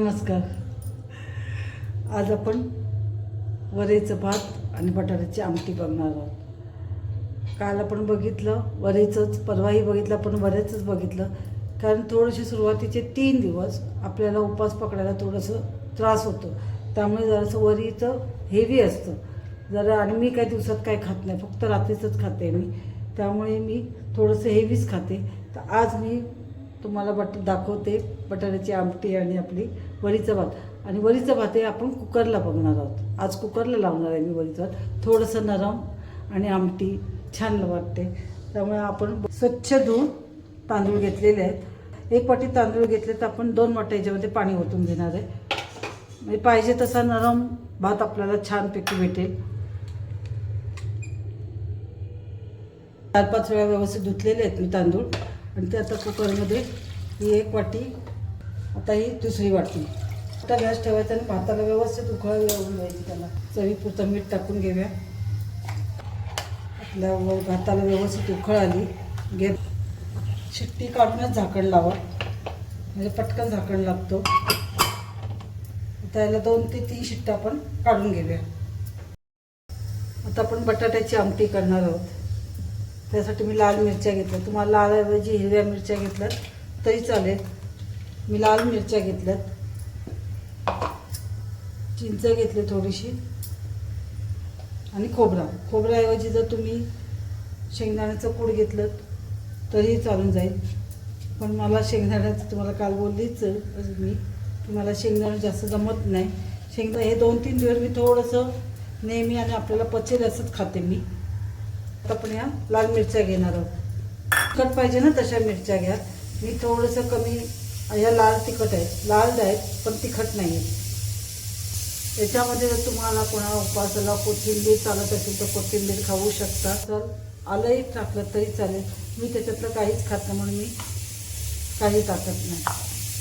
नमस्कार. आज आपण वरेचं भात आणि बटाट्याची आमटी बघणार आहोत. काल आपण बघितलं वरेचंच परवाही बघितलं पण वरेचंच बघितलं. कारण थोडेसे सुरुवातीचे तीन दिवस आपल्याला उपास पकडायला थोडंसं त्रास होतो. त्यामुळे जरासं वरीचं हेवी असतं. जरा आणि मी काही दिवसात काही खात नाही फक्त रात्रीचंच खाते मी. त्यामुळे मी थोडंसं हेवीच खाते. तर आज मी तुम्हाला बट दाखवते बटाट्याची आमटी आणि आपली वरीचं भात. आणि वरीचं भात हे आपण कुकरला बघणार आहोत. आज कुकरला लावणार आहे मी वरीचं भात. थोडंसं नरम आणि आमटी छान वाटते. त्यामुळे आपण स्वच्छ धुवून तांदूळ घेतलेले आहेत. एक वाटी तांदूळ घेतले तर आपण दोन वाटी याच्यामध्ये पाणी ओतून घेणार आहे. म्हणजे पाहिजे तसा नरम भात आपल्याला छानपैकी भेटेल. चार पाच वेळा व्यवस्थित धुतलेले आहेत मी तांदूळ. आणि ते आता कुकरमध्ये ही एक वाटी आता ही दुसरी वाटी. आता गॅस ठेवायचा आणि भाताला व्यवस्थित उकळ येऊन द्यायची त्याला. चवीपुरतं मीठ टाकून घेऊया. आपल्या भाताला व्यवस्थित उकळ आली. घे शिट्टी काढूनच झाकण लावा. म्हणजे पटकन झाकण लागतो. आता याला दोन ते तीन शिट्ट्या आपण काढून घेऊया. आता आपण बटाट्याची आमटी करणार आहोत. त्यासाठी मी लाल मिरच्या घेतल्या. तुम्हाला लालऐवजी हिरव्या मिरच्या घेतल्यात तरी चालेल. मी लाल मिरच्या घेतल्यात. चिंच घेतली थोडीशी. आणि खोबरा. खोबऱ्याऐवजी जर तुम्ही शेंगदाण्याचं कूड घेतलं तरीही चालून जाईल. पण मला शेंगदाण्याचं तुम्हाला काल बोललीच मी. तुम्हाला शेंगदाणं जास्त जमत नाही. शेंगदा हे दोन तीन दिवस मी थोडंसं नेहमी आणि आपल्याला पचेल असंच खाते मी. आपण या लाल मिरच्या घेणार आहोत. तिखट पाहिजे ना तशा मिरच्या घ्या. मी थोडंसं कमी ह्या लाल तिखट आहेत लाल आहेत पण तिखट नाही आहेत याच्यामध्ये जर तुम्हाला कोणा उपासाला कोथिंबीर चालत असेल तर कोथिंबीर खाऊ शकता. तर आलंही टाकलं तरी चालेल. मी त्याच्यातलं काहीच खात नाही म्हणून मी काही टाकत नाही.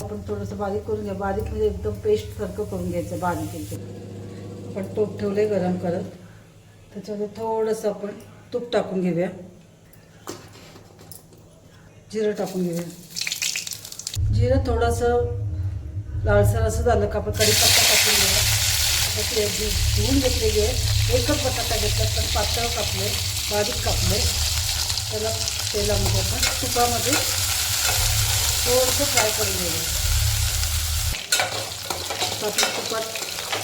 आपण थोडंसं बारीक करून घ्या. बारीक म्हणजे एकदम पेस्टसारखं करून घ्यायचं बारीक एकदम. आपण तोप ठेवलं गरम करत. त्याच्यामध्ये थोडंसं आपण तूप टाकून घेऊया. जिरं टाकून घेऊया. जिरं थोडंसं लालसर असं झालं का आपण कढीपत्ता टाकून घेऊया. त्याची ते अगदी धुवून घेतले आहे. एकच बटाटा घेतला तर पातळ कापले बारीक कापले त्याला तेलामध्ये आपण तुपामध्ये थोडंसं फ्राय करून घेऊया. आपण तुपात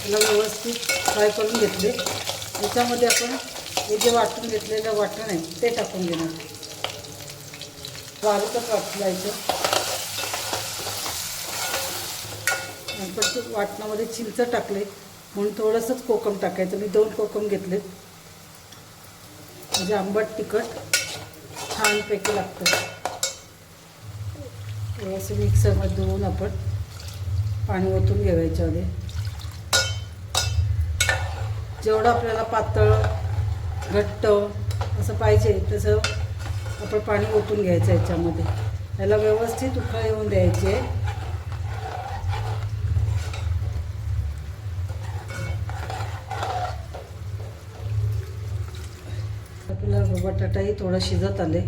त्याला व्यवस्थित फ्राय करून घेतले त्याच्यामध्ये आपण हे जे वाटून घेतलेलं वाटण आहे ते टाकून घेणार बारीकच वाटलायचं नंतर ते वाटणामध्ये चिंच टाकले म्हणून थोडंसंच कोकम टाकायचं. मी दोन कोकम घेतलेत म्हणजे आंबट तिखट छानपैकी लागतं. असं मिक्सरमध्ये धुवून आपण पाणी ओतून घेऊ जेवढं आपल्याला पातळ घट्ट असं पाहिजे तसं आपण पाणी ओतून घ्यायचं याच्यामध्ये. याला व्यवस्थित उकळ येऊन द्यायचे. आपला बटाटाही थोडा शिजत आले.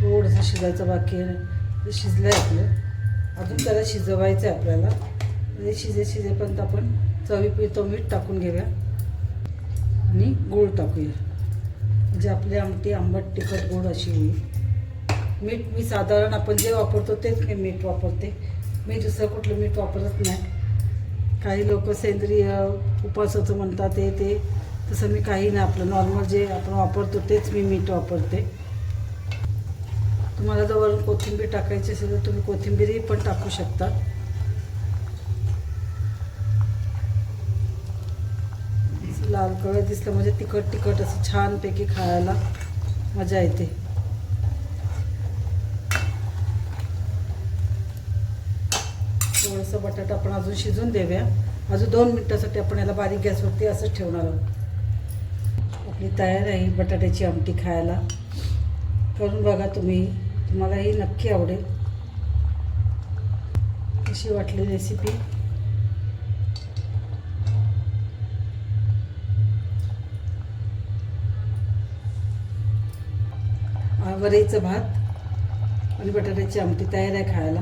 थोडंसं शिजायचं बाकी आहे. ते शिजलं आहे आपलं. अजून त्याला शिजवायचं आहे आपल्याला म्हणजे शिजे शिजेपर्यंत आपण चवीपुरतं मीठ टाकून घेऊया. आणि गूळ टाकूया म्हणजे आपली आमटी आंबट तिखट गोड अशी होईल. मीठ मी साधारण आपण जे वापरतो तेच मी मीठ वापरते. मी दुसरं कुठलं मीठ वापरत नाही. काही लोक सेंद्रिय उपासाचं म्हणतात ते ते. तसं मी काही नाही. आपलं नॉर्मल जे आपण वापरतो तेच मी मीठ वापरते. तुम्हाला जर वरून कोथिंबीर टाकायची असेल तर तुम्ही कोथिंबीरही पण टाकू शकता. असं दिसलं. म्हणजे तिखट तिखट असं छानपैकी खायला मजा येते. थोडंसं बटाटा आपण अजून शिजून देऊया. अजून दोन मिनटासाठी आपण याला बारीक गॅसवरती असंच ठेवणार आहोत. आपली तयार आहे बटाट्याची आमटी खायला. करून बघा तुम्ही. तुम्हालाही नक्की आवडेल. अशी वाटली रेसिपी वरईचं भात आणि बटाट्याची आमटी तयार आहे खायला.